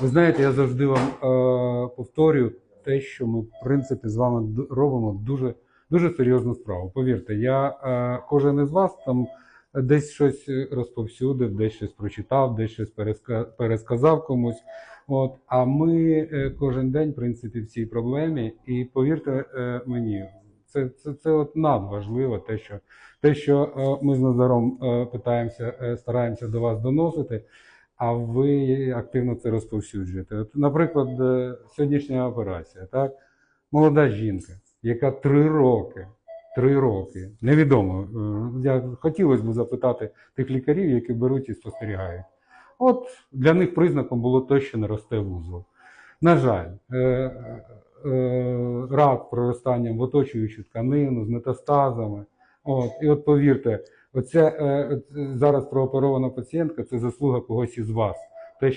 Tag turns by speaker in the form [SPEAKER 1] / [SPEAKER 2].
[SPEAKER 1] Ви знаєте, я завжди вам е, повторюю те, що ми, в принципі, з вами робимо дуже, дуже серйозну справу. Повірте, я е, кожен із вас там десь щось розповсюдив, десь щось прочитав, десь щось переска- пересказав комусь. От, а ми е, кожен день, в принципі, в цій проблемі, і повірте е, мені, це, це, це от надважливо, те, що, те, що е, ми з Назаром е, питаємося, е, стараємося до вас доносити, а ви активно це розповсюджуєте. От, наприклад, е, сьогоднішня операція, так? Молода жінка, яка три роки, три роки, невідомо. е, Я хотілося б запитати тих лікарів, які беруть і спостерігають. От для них признаком було те, що не росте вузол. На жаль, е, рак проростанням в оточуючу тканину з метастазами. От, і от повірте, оця е, зараз прооперована пацієнтка це заслуга когось із вас. Те,